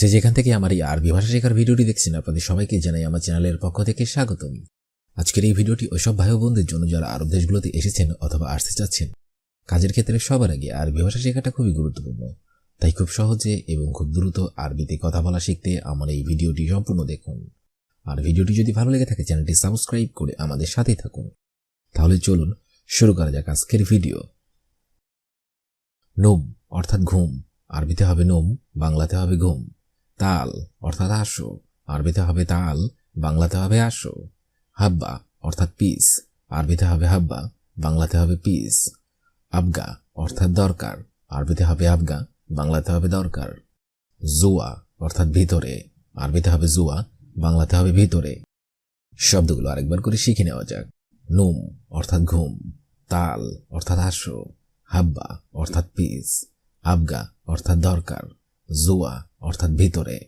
যে যেখান থেকে আমার এই আরবি ভাষা শেখার ভিডিওটি দেখছেন, আপনাদের সবাইকে জানাই আমার চ্যানেলের পক্ষ থেকে স্বাগতম। আজকের এই ভিডিওটি ওইসব ভাই বোনদের জন্য যারা আরব দেশগুলোতে এসেছেন অথবা আসতে চাচ্ছেন, কাজের ক্ষেত্রে সবার আগে আরবি ভাষা শেখাটা খুবই গুরুত্বপূর্ণ। তাই খুব সহজে এবং খুব দ্রুত আরবিতে কথা বলা শিখতে আমার এই ভিডিওটি সম্পূর্ণ দেখুন। আর ভিডিওটি যদি ভালো লেগে থাকে, চ্যানেলটি সাবস্ক্রাইব করে আমাদের সাথেই থাকুন। তাহলে চলুন শুরু করা যাক আজকের ভিডিও। নোম, অর্থাৎ ঘুম। আরবিতে হবে নোম, বাংলাতে হবে ঘুম। তাল অর্থাৎ আসো। আরবিতে হবে তাল, বাংলাতে হবে আসো। হাব্বা অর্থাৎ পিস আরবিতে হবে হাব্বা, বাংলাতে হবে পিস আবগা অর্থাৎ দরকার, আরবিতে হবে আবগা, বাংলাতে হবে দরকার। জুয়া অর্থাৎ ভিতরে, আরবিতে হবে জুয়া, বাংলাতে হবে ভিতরে। শব্দগুলো আরেকবার করে শিখে নেওয়া যাক। নুম অর্থাৎ ঘুম, তাল অর্থাৎ আসো। হাব্বা অর্থাৎ পিস আবগা অর্থাৎ দরকার। জুয়া অর্থাৎ ভিতরে।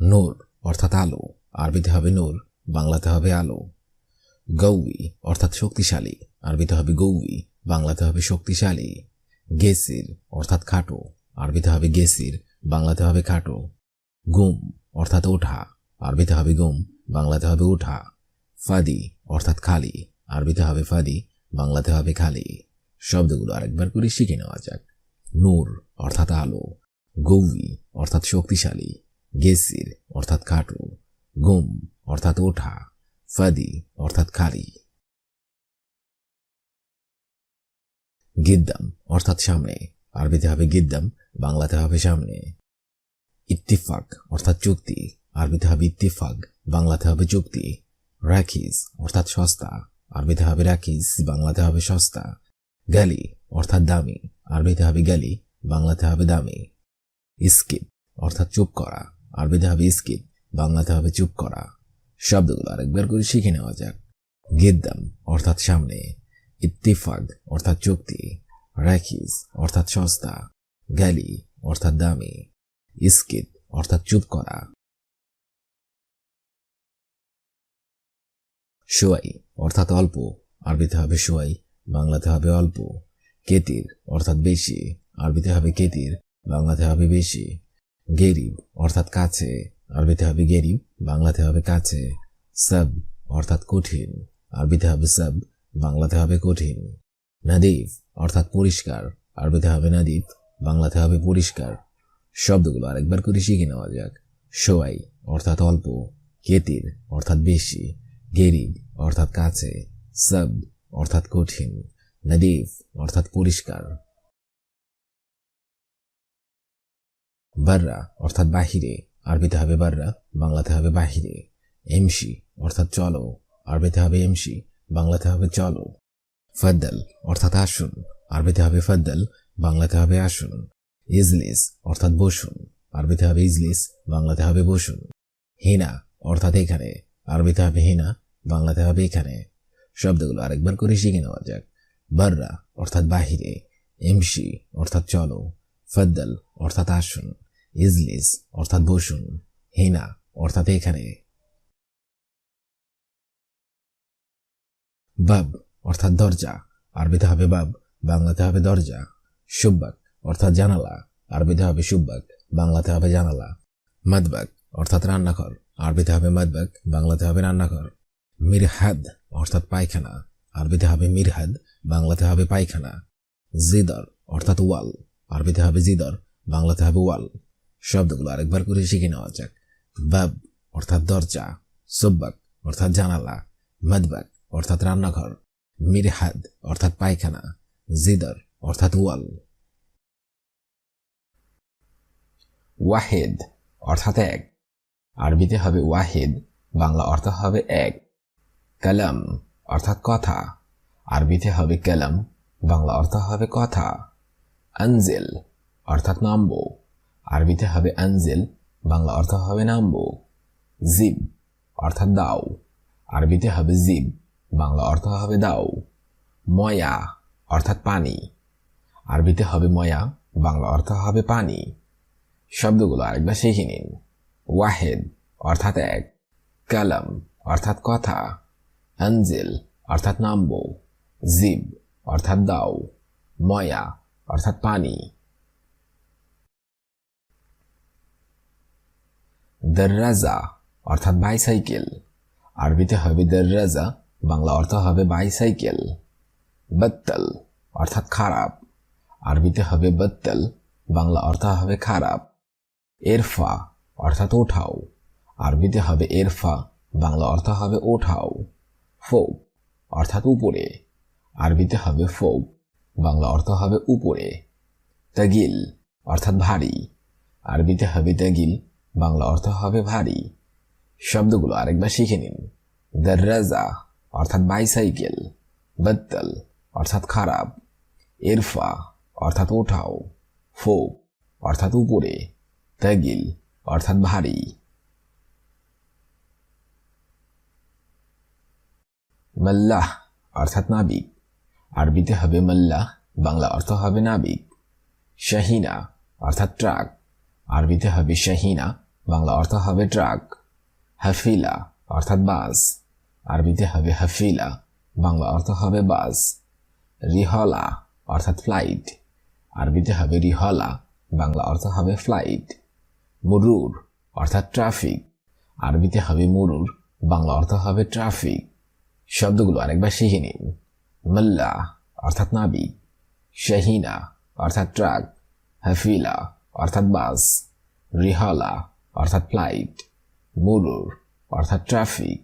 নূর অর্থাৎ আলো। আরবিতে হবে নূর, বাংলাতে হবে আলো। গৌবি অর্থাৎ শক্তিশালী। আরবিতে হবে গৌবি, বাংলাতে হবে শক্তিশালী। গেসির অর্থাৎ খাটো। আরবিতে হবে গেসির, বাংলাতে হবে খাটো। গুম অর্থাৎ ওঠা। আরবিতে হবে গুম, বাংলাতে হবে ওঠা ফাদি অর্থাৎ খালি। আরবিতে হবে ফাদি, বাংলাতে হবে খালি। শব্দগুলো আরেকবার করে শিখে নেওয়া যাক। নূর অর্থাৎ আলো গৌবি অর্থাৎ শক্তিশালী, গেসির অর্থাৎ খাটো, গুম অর্থাৎ ওঠা, ফাদি অর্থাৎ খালি গিদ্দাম অর্থাৎ সামনে, আরবিতে হবে গিদ্দাম, বাংলাতে হবে সামনে। ইত্তিফাক অর্থাৎ চুক্তি, আরবিতে হবে ইত্তিফাক, বাংলাতে হবে চুক্তি। রাখিস অর্থাৎ সস্তা, আরবিতে হবে রাখিস বাংলাতে হবে সস্তা। গালি অর্থাৎ দামি আরবিতে হবে গালি, বাংলাতে হবে দামি। স্কিপ, অর্থাৎ চুপ করা। আরবিতে হবে স্কিপ, বাংলাতে হবে চুপ করা। শব্দগুলো আরেকবার করে শিখে নেওয়া যাক। গিদ্দাম, অর্থাৎ সামনে। ইত্তিফাক, অর্থাৎ চুক্তি। রাখিস অর্থাৎ সস্তা। গ্যালি অর্থাৎ দামি। স্কিপ, অর্থাৎ চুপ করা। সোয়াই অর্থাৎ অল্প। আরবিতে হবে সোয়াই বাংলাতে হবে অল্প। কেতির, অর্থাৎ বেশি। আরবিতে হবে কেতির, বাংলাতে হবে বেশি। গেরিব, অর্থাৎ কাছে। আরবিতে হবে গেরিব, বাংলাতে হবে কাছে। সব, অর্থাৎ কঠিন। আরবিতে হবে সব, বাংলাতে হবে কঠিন। নাদিফ, অর্থাৎ পরিষ্কার। আরবিতে হবে নাদিফ, বাংলাতে হবে পরিষ্কার। শব্দগুলো আরেকবার করে শিখে নেওয়া যাক। সোয়াই অর্থাৎ অল্প। কেতির, অর্থাৎ বেশি। গেরিব, অর্থাৎ কাছে। সব, অর্থাৎ কঠিন। নাদিফ, অর্থাৎ পরিষ্কার। বাররা, অর্থাৎ বাহিরে। আরবিতে হবে বাররা, বাংলাতে হবে বাহিরে। এমসি, অর্থাৎ চলো। আরবিতে হবে এমসি, বাংলাতে হবে চলো। ফদ্দল, অর্থাৎ আসুন। আরবিতে হবে ফদ্দল, বাংলাতে হবে আসুন। ইজলিস, অর্থাৎ বসুন। আরবিতে হবে ইজলিস, বাংলাতে হবে বসুন। হিনা, অর্থাৎ এখানে। আরবিতে হবে হিনা, বাংলাতে হবে এখানে। শব্দগুলো আরেকবার করে শিখে নেওয়া যাক। বাররা অর্থাৎ বাহিরে এমসি অর্থাৎ চলো, ফদ্দল, অর্থাৎ আসুন, ইজলিস, অর্থাৎ বসুন, হেনা, অর্থাৎ এখানে। বাব, অর্থাৎ দরজা, আরবিতে হবে বাব, বাংলাতে হবে দরজা, সুব্বাক, অর্থাৎ জানালা, আরবিতে হবে সুব্বাক, বাংলাতে হবে জানালা। মাদবাক অর্থাৎ রান্নাঘর, আরবিতে হবে মাদবাক বাংলাতে হবে রান্নাঘর। মিরহাদ, অর্থাৎ পায়খানা, আরবিতে হবে মিরহাদ বাংলাতে হবে পায়খানা। জিদর, অর্থাৎ ওয়াল। আরবিতে হবে জিদর, বাংলাতে হবে ওয়াল। শব্দগুলো আরেকবার করে শিখে নেওয়া যাক। বাব, অর্থাৎ দরজা। সুব্বাক, অর্থাৎ জানালা। মাদবাক, অর্থাৎ রান্নাঘর। মিরহাদ, অর্থাৎ পায়খানা। জিদর, অর্থাৎ ওয়াল। ওয়াহেদ, অর্থাৎ এক। আরবিতে হবে ওয়াহেদ, বাংলা অর্থ হবে এক। কালাম, অর্থাৎ কথা। আরবিতে হবে কালাম, বাংলা অর্থ হবে কথা। আনজেল, অর্থাৎ নামবো। আরবিতে হবে আনজেল, বাংলা অর্থ হবে নামবো। জিব, অর্থাৎ দাও। আরবিতে হবে জিব, বাংলা অর্থ হবে দাও। ময়া, অর্থাৎ পানি। আরবিতে হবে ময়া, বাংলা অর্থ হবে পানি। শব্দগুলো আরেকবার শিখে নিন। ওয়াহেদ, অর্থাৎ এক। কালাম, অর্থাৎ কথা। আনজেল, অর্থাৎ নামবো। জিব অর্থাৎ দাও, ময়া, অর্থাৎ পানি। দর্রাজা, অর্থাৎ বাইসাইকেল। আরবিতে হবে দর্রাজা, বাংলা অর্থ হবে বাইসাইকেল। বত্তল, অর্থাৎ খারাপ। আরবিতে হবে বত্তল, বাংলা অর্থ হবে খারাপ। এরফা, অর্থাৎ ওঠাও। আরবিতে হবে এরফা, বাংলা অর্থ হবে ওঠাও। ফোক, অর্থাৎ উপরে। আরবিতে হবে ফোক বাংলা অর্থ হবে উপরে, তাগিল অর্থাৎ ভারী। আরবিতে হবে তাগিল, বাংলা অর্থ হবে ভারী। শব্দগুলো আরেকবার শিখে নিন। দর্রাজা অর্থাৎ বাইসাইকেল, বত্তল অর্থাৎ খারাপ, এরফা অর্থাৎ ওঠাও ফোক অর্থাৎ উপরে, তাগিল অর্থাৎ ভারী। মাল্লাহ অর্থাৎ নাবিক আরবিতে হবে মাল্লাহ বাংলা অর্থ হবে নাবিক। শাহিনা, অর্থাৎ ট্রাক। আরবিতে হবে শাহিনা, বাংলা অর্থ হবে ট্রাক। হাফিলা, অর্থাৎ বাস। আরবিতে হবে হাফিলা, বাংলা অর্থ হবে বাস। রিহলা, অর্থাৎ ফ্লাইট। আরবিতে হবে রিহলা, বাংলা অর্থ হবে ফ্লাইট। মুরুর, অর্থাৎ ট্রাফিক। আরবিতে হবে মুরুর, বাংলা অর্থ হবে ট্রাফিক। শব্দগুলো আরেকবার শিখে নিন। মাল্লা অর্থাৎ নাবিক শাহিনা অর্থাৎ ট্রাক, হাফিলা, অর্থাৎ বাস, রিহলা, অর্থাৎ ফ্লাইট, মুরুর, অর্থাৎ ট্রাফিক।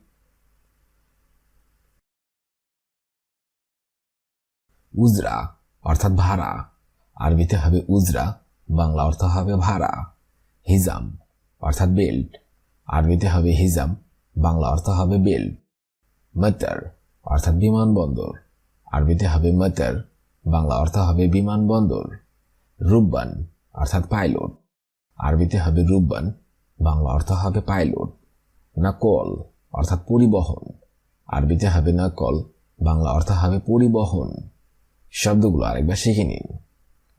উজরা, অর্থাৎ ভাড়া, আরবিতে হবে উজরা, বাংলা অর্থ হবে ভাড়া। হিজাম, অর্থাৎ বেল্ট, আরবিতে হবে হিজাম, বাংলা অর্থ হবে বেল্ট। মতার, অর্থাৎ বিমানবন্দর। আরবিতে হবে মতার, বাংলা অর্থ হবে বিমানবন্দর রুব্বান অর্থাৎ পাইলট। আরবিতে হবে রুব্বান বাংলা অর্থ হবে পাইলট। নাকল অর্থাৎ পরিবহন। আরবিতে হবে নাকল, বাংলা অর্থ হবে পরিবহন। শব্দগুলো আরেকবার শিখে নিন।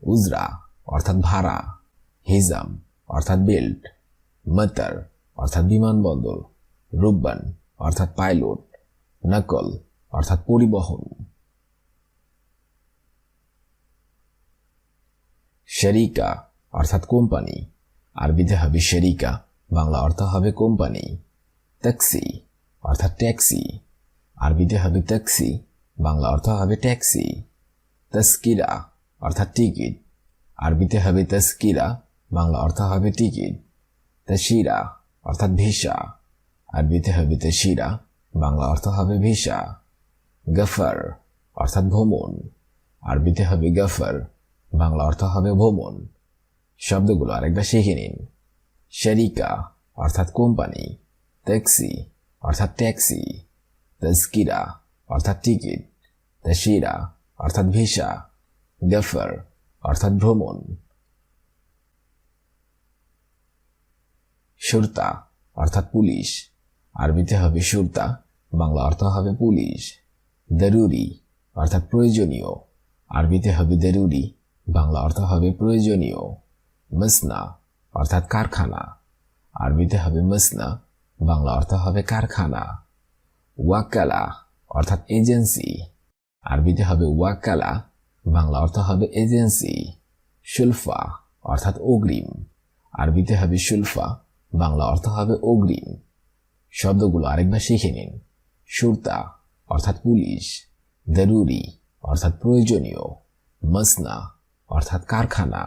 উজরা অর্থাৎ ভাড়া। হিজাম অর্থাৎ বেল্ট। মতার অর্থাৎ বিমানবন্দর। রুব্বান অর্থাৎ পাইলট। নকল অর্থাৎ পরিবহন। শরিকা অর্থাৎ কোম্পানি। আরবিতে হবে শরিকা বাংলা অর্থ হবে কোম্পানি। ট্যাক্সি অর্থাৎ ট্যাক্সি আরবিতে হবে ট্যাক্সি বাংলা অর্থ হবে ট্যাক্সি তস্কিরা অর্থাৎ টিকিট আরবিতে হবে তস্কিরা বাংলা অর্থ হবে টিকিট তশিরা অর্থাৎ ভিসা। আরবিতে হবে তশিরা বাংলা অর্থ হবে ভিসা। গফর অর্থাৎ ভ্রমণ। আরবিতে হবে গফর বাংলা অর্থ হবে ভ্রমণ শব্দগুলো আরেকবার শিখে নিন। শরিকা অর্থাৎ কোম্পানি। ট্যাক্সি অর্থাৎ ট্যাক্সি। তস্কিরা অর্থাৎ টিকিট। তশিরা অর্থাৎ ভিসা। গফর অর্থাৎ ভ্রমণ। সুরতা অর্থাৎ পুলিশ। আরবিতে হবে সুরতা, বাংলা অর্থ হবে পুলিশ। দরুরি অর্থাৎ প্রয়োজনীয়। আরবিতে হবে দরুরি। বাংলা অর্থ হবে প্রয়োজনীয়। মসনা, অর্থাৎ কারখানা। আরবিতে হবে মসনা, বাংলা অর্থ হবে কারখানা। ওয়াকালা অর্থাৎ এজেন্সি। আরবিতে হবে ওয়াকালা বাংলা অর্থ হবে এজেন্সি। শুলফা, অর্থাৎ অগ্রিম। আরবিতে হবে শুলফা, বাংলা অর্থ হবে অগ্রিম। শব্দগুলো আরেকবার শিখে নিন। সুরতা, অর্থাৎ পুলিশ। দরুরি, অর্থাৎ প্রয়োজনীয়। মসনা অর্থাৎ কারখানা,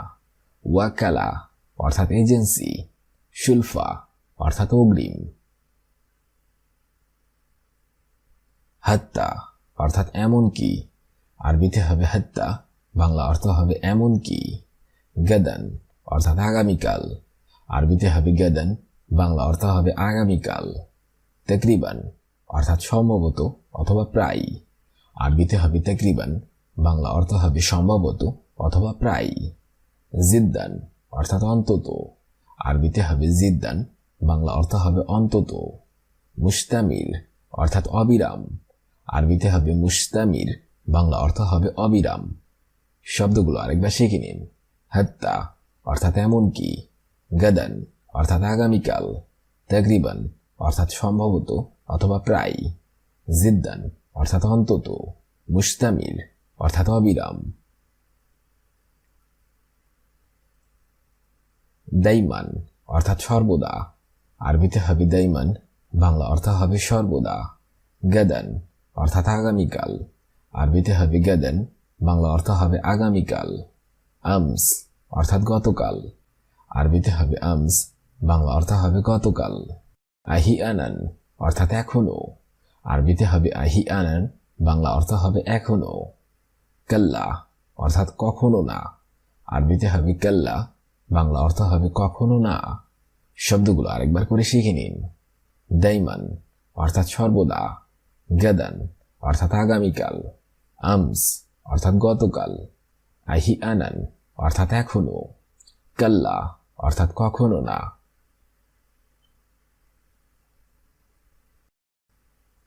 ওয়াকালা, অর্থাৎ এজেন্সি, শুলফা, অর্থাৎ অগ্রিম। হত্যা অর্থাৎ এমন কি? আরবিতে হবে হত্যা বাংলা অর্থ হবে এমন কি? গদন, অর্থাৎ আগামীকাল। আরবিতে হবে গদন, বাংলা অর্থ হবে আগামীকাল। তকরিবান, অর্থাৎ সম্ভবত অথবা প্রায় আরবিতে হবে তকরিবান, বাংলা অর্থ হবে সম্ভবত অথবা প্রায় জিদ্দান, অর্থাৎ অন্তত। আরবিতে হবে জিদ্দান, বাংলা অর্থ হবে অন্তত। মুস্তামির অর্থাৎ অবিরাম। আরবিতে হবে মুস্তামির বাংলা অর্থ হবে অবিরাম। শব্দগুলো আরেকবার শিখে নিন। হত্যা অর্থাৎ এমন কি গদন, অর্থাৎ আগামীকাল। তকরিবান অর্থাৎ সম্ভবত অথবা প্রায় জিদ্দান, অর্থাৎ অন্তত। মুস্তামির অর্থাৎ অবিরাম। দাইমান, অর্থাৎ সর্বদা। আরবিতে হবে দাইমান, বাংলা অর্থ হবে সর্বদা। গাদান, অর্থাৎ আগামীকাল। আরবিতে হবে গাদান, বাংলা অর্থ হবে আগামীকাল। আমস, অর্থাৎ গতকাল। আরবিতে হবে আমস, বাংলা অর্থ হবে গতকাল। আহি আনান, অর্থাৎ এখনও আরবিতে হবে আহি আনান, বাংলা অর্থ হবে এখনও কাল্লা, অর্থাৎ কখনো না। আরবিতে হবে কাল্লা বাংলা অর্থ হবে কখনো না। শব্দগুলো আরেকবার করে শিখে নিন। দাইমান, অর্থাৎ সর্বদা। গাদান, অর্থাৎ আগামীকাল। আমস, অর্থাৎ গতকাল। আহি আনান অর্থাৎ এখনও। কাল্লা, অর্থাৎ কখনো না।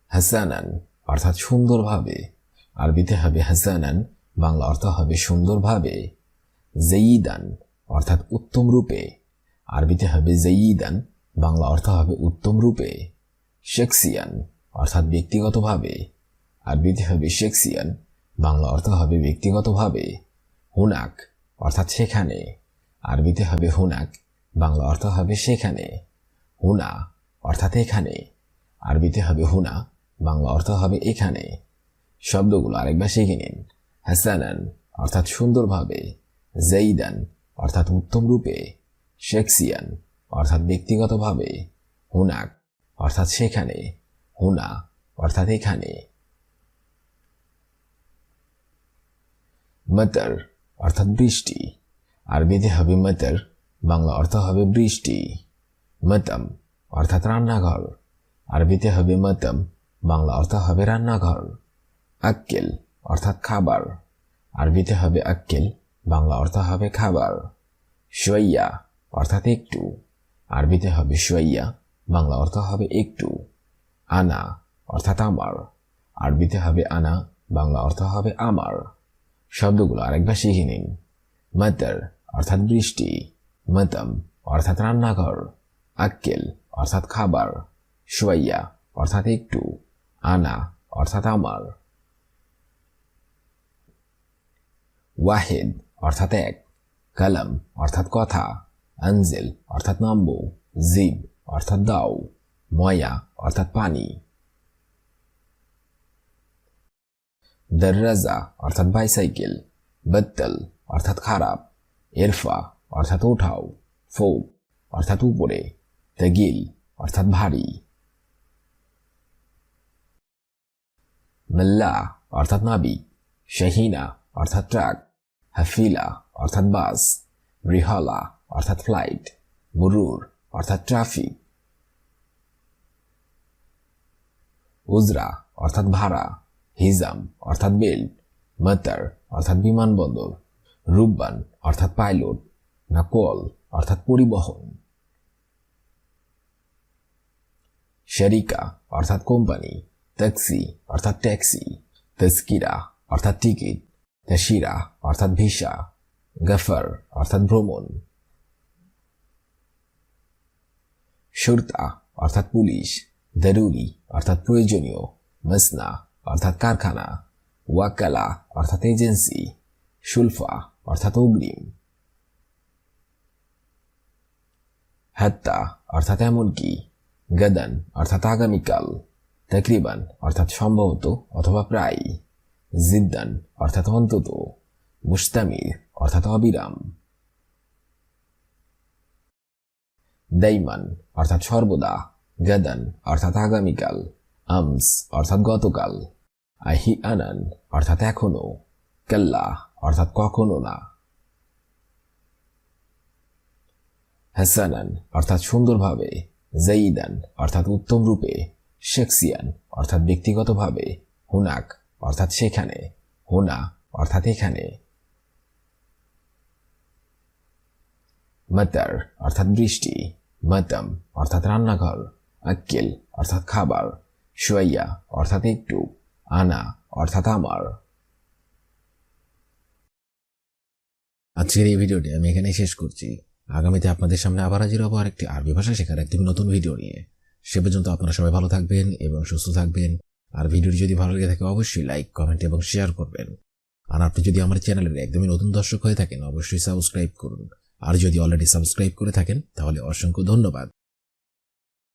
হাসানান, অর্থাৎ সুন্দরভাবে। আরবিতে হবে হাসানান, বাংলা অর্থ হবে সুন্দরভাবে। জয়ীদান অর্থাৎ উত্তম রূপে। আরবিতে হবে জয়ীদান, বাংলা অর্থ হবে উত্তম রূপে। শেক্সিয়ান অর্থাৎ ব্যক্তিগতভাবে। আরবিতে হবে শেক্সিয়ান বাংলা অর্থ হবে ব্যক্তিগতভাবে। হুনাক, অর্থাৎ সেখানে। আরবিতে হবে হুনাক, বাংলা অর্থ হবে সেখানে। হুনা, অর্থাৎ এখানে। আরবিতে হবে হুনা, বাংলা অর্থ হবে এখানে। শব্দগুলো আরেকবার শিখে নিন। হাসানান, অর্থাৎ সুন্দরভাবে। জঈদান অর্থাৎ উত্তম রূপে শেক্সিয়ান অর্থাৎ ব্যক্তিগতভাবে, হুনাক, অর্থাৎ সেখানে, হুনা, অর্থাৎ এখানে। মতর, অর্থাৎ বৃষ্টি আরবিতে হবে মতর, বাংলা অর্থ হবে বৃষ্টি। মতম, অর্থাৎ রান্নাঘর আরবিতে হবে মতম, বাংলা অর্থ হবে রান্নাঘর। আক্কেল, অর্থাৎ খাবার আরবিতে হবে আক্কেল বাংলা অর্থ হবে খাবার। শোয়াইয়া অর্থাৎ একটু। আরবিতে হবে শোয়াইয়া বাংলা অর্থ হবে একটু। আনা অর্থাৎ আমার। আরবিতে হবে আনা, বাংলা অর্থ হবে আমার। শব্দগুলো আরেকবার শিখে নিন। মতর অর্থাৎ বৃষ্টি। মতম অর্থাৎ রান্নাঘর। আক্কেল অর্থাৎ খাবার। শোয়াইয়া অর্থাৎ একটু। আনা অর্থাৎ আমার। ওয়াহেদ অর্থাৎ এক, কালাম, অর্থাৎ কথা, আনজেল, অর্থাৎ নাম্বু, জিব, অর্থাৎ দাও, ময়া, অর্থাৎ পানি। দর্রাজা, অর্থাৎ বাইসাইকেল, বত্তল, অর্থাৎ খারাপ, এরফা, অর্থাৎ উঠাও, ফোক, অর্থাৎ উপরে, তেগিল, অর্থাৎ ভারী। মাল্লা, অর্থাৎ নাবিক, শাহিনা, অর্থাৎ ট্রাক হাফিলা, অর্থাৎ বাস, রিহলা, অর্থাৎ ফ্লাইট, মুরুর, অর্থাৎ ট্রাফিক, উজরা, অর্থাৎ ভাড়া, হিজাম, অর্থাৎ বেল্ট, মতার, অর্থাৎ বিমানবন্দর রুব্বান অর্থাৎ পাইলট নাকল অর্থাৎ পরিবহন, শরিকা, অর্থাৎ কোম্পানি, ট্যাক্সি, অর্থাৎ ট্যাক্সি তস্কিরা অর্থাৎ টিকিট তশিরা অর্থাৎ ভিসা, গফর, অর্থাৎ ভ্রমণ। সুরতা, অর্থাৎ পুলিশ। দরুরি অর্থাৎ প্রয়োজনীয়। মসনা, অর্থাৎ কারখানা। ওয়াকালা অর্থাৎ এজেন্সি। শুলফা অর্থাৎ অগ্রিম। হত্যা অর্থাৎ এমনকি। গদান, অর্থাৎ আগামীকাল। তাকরিবান, অর্থাৎ সম্ভবত অথবা প্রায় জিদ্দান, অর্থাৎ অন্তত মুস্তামির অর্থাৎ অবিরাম। দাইমান, অর্থাৎ সর্বদা। গাদান, অর্থাৎ আগামীকাল। আমস, অর্থাৎ গতকাল। আহি আনান অর্থাৎ এখনও। কাল্লা, অর্থাৎ কখনো না। হাসানান, অর্থাৎ সুন্দরভাবে। জাইদান, অর্থাৎ উত্তম রূপে। শেক্সিয়ান অর্থাৎ ব্যক্তিগতভাবে। হুনাক অর্থাৎ সেখানে, হুনা, অর্থাৎ এখানে। মতার, অর্থাৎ বৃষ্টি। মতম, অর্থাৎ রান্নাঘর। আক্কেল, অর্থাৎ খাবার। শোয়াইয়া, অর্থাৎ একটু। আনা, অর্থাৎ আমার। আজকের এই ভিডিওটি আমি এখানে শেষ করছি। আগামীতে আপনাদের সামনে আবার হাজির হব আরেকটি আরবি ভাষা শেখার একটি নতুন ভিডিও নিয়ে। সে পর্যন্ত আপনারা সবাই ভালো থাকবেন এবং সুস্থ থাকবেন। আর ভিডিওটি যদি ভালো লেগে থাকে, অবশ্যই লাইক কমেন্ট এবং শেয়ার করবেন। আর আপনি যদি আমার চ্যানেলের একদমই নতুন দর্শক হয়ে থাকেন, অবশ্যই সাবস্ক্রাইব করুন। আর যদি অলরেডি সাবস্ক্রাইব করে থাকেন, তাহলে অসংখ্য ধন্যবাদ।